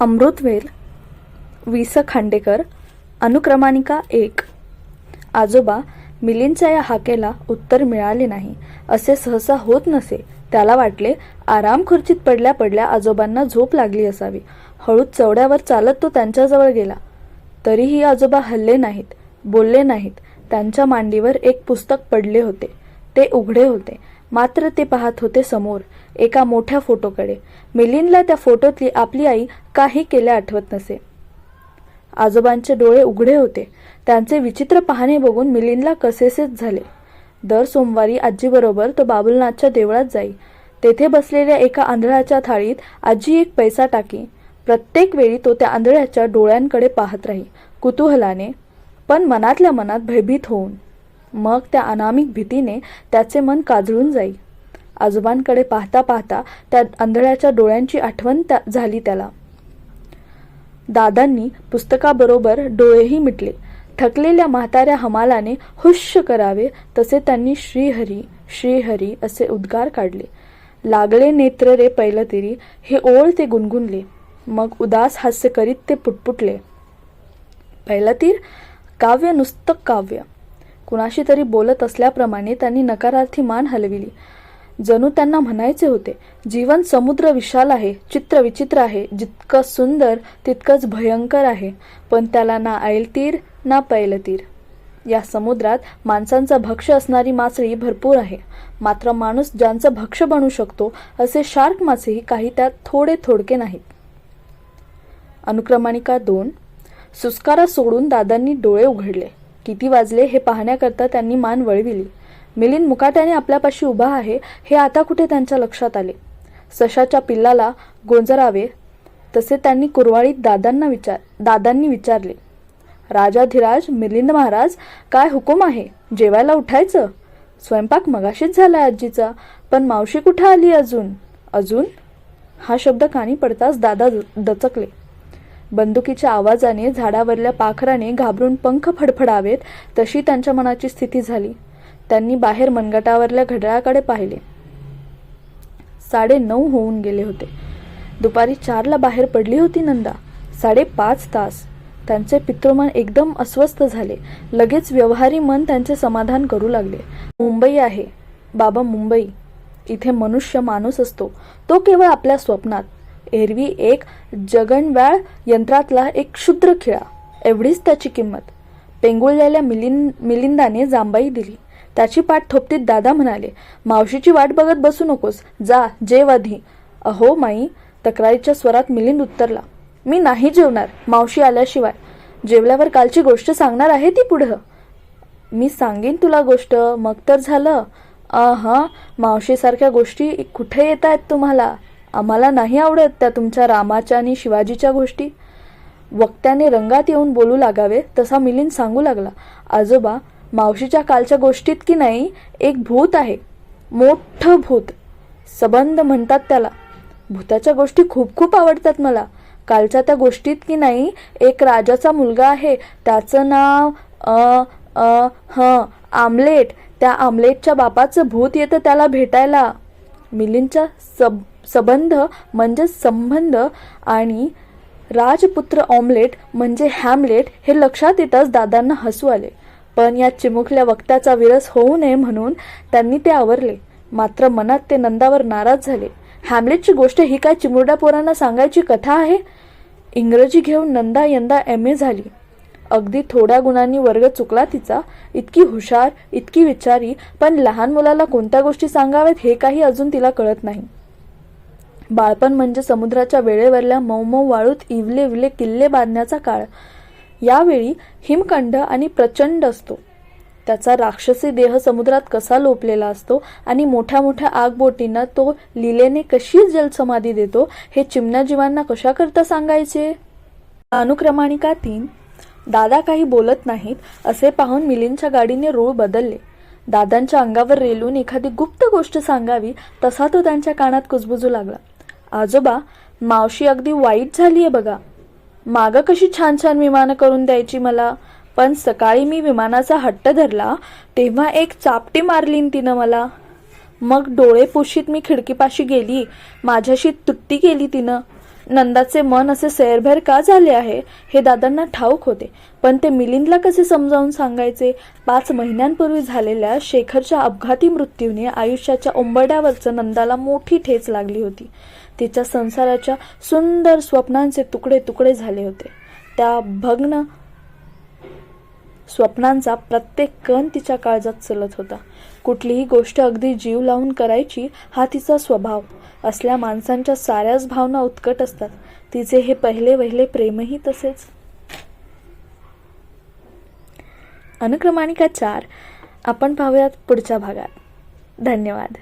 अमृतवेल वि स खांडेकर अनुक्रमानिका एक. आजोबा मिलिंदच्या या हाकेला उत्तर मिळाले नाही असे सहसा होत नसे. त्याला वाटले आराम खुर्चीत पडल्या पडल्या आजोबांना झोप लागली असावी. हळूच चवड्यावर चालत तो त्यांच्याजवळ गेला. तरीही आजोबा हल्ले नाहीत बोलले नाहीत. त्यांच्या मांडीवर एक पुस्तक पडले होते. ते उघडे होते. मात्र ते पाहत होते समोर एका मोठ्या फोटोकडे. मिलिंदला त्या फोटोतली आपली आई काही केल्या आठवत नसे. आजोबांचे डोळे उघडे होते. त्यांचे विचित्र पाहणे बघून मिलिंदला कसेसेच झाले. दर सोमवारी आजीबरोबर तो बाबुलनाथच्या देवळात जाई. तेथे बसलेल्या एका आंधळाच्या थाळीत आजी एक पैसा टाकी. प्रत्येक वेळी तो त्या आंधळ्याच्या डोळ्यांकडे पाहत राही कुतूहलाने पण मनातल्या मनात भयभीत होऊन. मग त्या अनामिक भीतीने त्याचे मन काजळून जाई. आजोबांकडे पाहता पाहता त्या आंधळ्याच्या डोळ्यांची आठवण त्या झाली त्याला. दादांनी पुस्तकाबरोबर डोळेही मिटले. थकलेल्या म्हाताऱ्या हमालाने हुश्य करावे तसे त्यांनी श्रीहरी श्रीहरी असे उद्गार काढले. लागले नेत्र रे पैल हे ओळ ते गुणगुणले. मग उदास हास्य करीत ते पुटपुटले. पैलतीर काव्य नुसतं काव्य. कुणाशी तरी बोलत असल्याप्रमाणे त्यांनी नकारार्थी मान हलविली. जणू त्यांना म्हणायचे होते जीवन समुद्र विशाल आहे चित्र विचित्र आहे जितकं सुंदर तितकंच भयंकर आहे पण त्याला ना ऐलतीर ना पैलतीर. या समुद्रात माणसांचा भक्ष असणारी मासळी भरपूर आहे. मात्र माणूस ज्यांचं भक्ष बनू शकतो असे शार्क मासेही काही त्यात थोडे थोडके नाहीत. अनुक्रमणिका दोन. सुस्कारा सोडून दादांनी डोळे उघडले. किती वाजले हे पाहण्याकरता त्यांनी मान वळविली. मिलिंद मुकाट्याने आपल्यापाशी उभा आहे हे आता कुठे त्यांच्या लक्षात आले? सशाच्या पिल्लाला गोंजरावे तसे त्यांनी कुरवाळीत दादांना विचार दादांनी विचारले. राजाधिराज मिलिंद महाराज काय हुकूम आहे? जेवायला उठायचं? स्वयंपाक मगाशीच झाला आजीचा पण मावशी कुठं आली अजून? अजून? हा शब्द कानी पडताच दादा दचकले. बंदुकीच्या आवाजाने झाडावरल्या पाखराने घाबरून पंख फडफडावेत तशी त्यांच्या मनाची स्थिती झाली. त्यांनी बाहेर मनगटावरल्या घड्याळाकडे पाहिले. साडे नऊ होऊन गेले होते. दुपारी चारला बाहेर पडली होती नंदा. साडेपाच तास. त्यांचे पितृमन एकदम अस्वस्थ झाले. लगेच व्यवहारी मन त्यांचे समाधान करू लागले. मुंबई आहे. बाबा मुंबई. इथे मनुष्य माणूस असतो. तो केवळ आपल्या स्वप्नात. एरवी एक जगणव्याळ यंत्रातला एक क्षुद्र खिळा. एवढीच त्याची किंमत. पेंगुळलेल्या मिलिंद मिलिंदाने जांबाई दिली. त्याची पाठ थोपटीत दादा म्हणाले मावशीची वाट बघत बसू नकोस. जा जेव आधी. अहो माई तक्रारीच्या स्वरात मिलिंद उत्तरला. मी नाही जेवणार मावशी आल्याशिवाय. जेवल्यावर कालची गोष्ट सांगणार आहे ती पुढं. मी सांगेन तुला गोष्ट. मग तर झालं. हा मावशीसारख्या गोष्टी कुठे येत आहेत तुम्हाला? आम्हाला नाही आवडत त्या तुमच्या रामाच्या आणि शिवाजीच्या गोष्टी. वक्त्याने रंगात येऊन बोलू लागावे तसा मिलिंद सांगू लागला आजोबा मावशीच्या कालच्या गोष्टीत की नाही एक भूत आहे मोठं भूत. सबंध म्हणतात त्याला. भूताच्या गोष्टी खूप खूप आवडतात मला. कालच्या त्या गोष्टीत की नाही एक राजाचा मुलगा आहे त्याचं नाव अ अ ह आमलेट. त्या आमलेटच्या बापाचं भूत येतं त्याला भेटायला. मिलिंदच्या सब सबंध म्हणजे संबंध आणि राजपुत्र ऑमलेट म्हणजे हॅमलेट हे लक्षात येताच दादांना हसू आले. पण या चिमुकल्या वक्त्याचा विरस होऊ नये म्हणून त्यांनी ते आवरले. मात्र मनात ते नंदावर नाराज झाले. हॅमलेटची गोष्ट ही काय चिमुरड्या पोरांना सांगायची कथा आहे? इंग्रजी घेऊन नंदा यंदा एम ए झाली. अगदी थोड्या गुणांनी वर्ग चुकला तिचा. इतकी हुशार इतकी विचारी पण लहान मुलाला कोणत्या गोष्टी सांगाव्यात हे काही अजून तिला कळत नाही. बाळपण म्हणजे समुद्राच्या वेळेवरल्या मऊ वाळूत इवले इवले किल्ले बांधण्याचा काळ. यावेळी हिमखंड आणि प्रचंड असतो. त्याचा राक्षसी देह समुद्रात कसा लोपलेला असतो आणि मोठ्या मोठ्या आगबोटींना तो लिलेने कशी जलसमाधी देतो हे चिमण्याजीवांना कशाकरता कशा करता सांगायचे? अनुक्रमाणिका तीन. दादा काही बोलत नाहीत असे पाहून मिलिंदच्या गाडीने रूळ बदलले. दादांच्या अंगावर रेलून एखादी गुप्त गोष्ट सांगावी तसा तो त्यांच्या कानात कुजबुजू लागला. आजोबा मावशी अगदी वाईट झाली आहे बघा. मागं कशी छान छान विमानं करून द्यायची मला? पण सकाळी मी विमानाचा हट्ट धरला तेव्हा एक चापटी मारलीन तिनं मला. मग डोळे पुशीत मी खिडकीपाशी गेली. माझ्याशी तुट्टी केली तिनं. नंदाचे मन असे सैरभैर का झाले आहे? हे दादांना ठाऊक होते. पण ते मिलिंदला कसे समजावून सांगायचे? पाच महिन्यांपूर्वी झालेल्या शेखरच्या अपघाती मृत्यूने आयुष्याच्या ओंबड्यावरचं नंदाला मोठी ठेच लागली होती. तिच्या संसाराच्या सुंदर स्वप्नांचे तुकडे तुकडे झाले होते. त्या भग्न स्वप्नांचा प्रत्येक कण तिच्या काळजात चलत होता. कुठलीही गोष्ट अगदी जीव लावून करायची हा तिचा स्वभाव. असल्या माणसांच्या साऱ्याच भावना उत्कट असतात. तिचे हे पहिले वहिले प्रेमही तसेच. अनुक्रमाणिका चार. आपण पाहूयात पुढच्या भागात. धन्यवाद.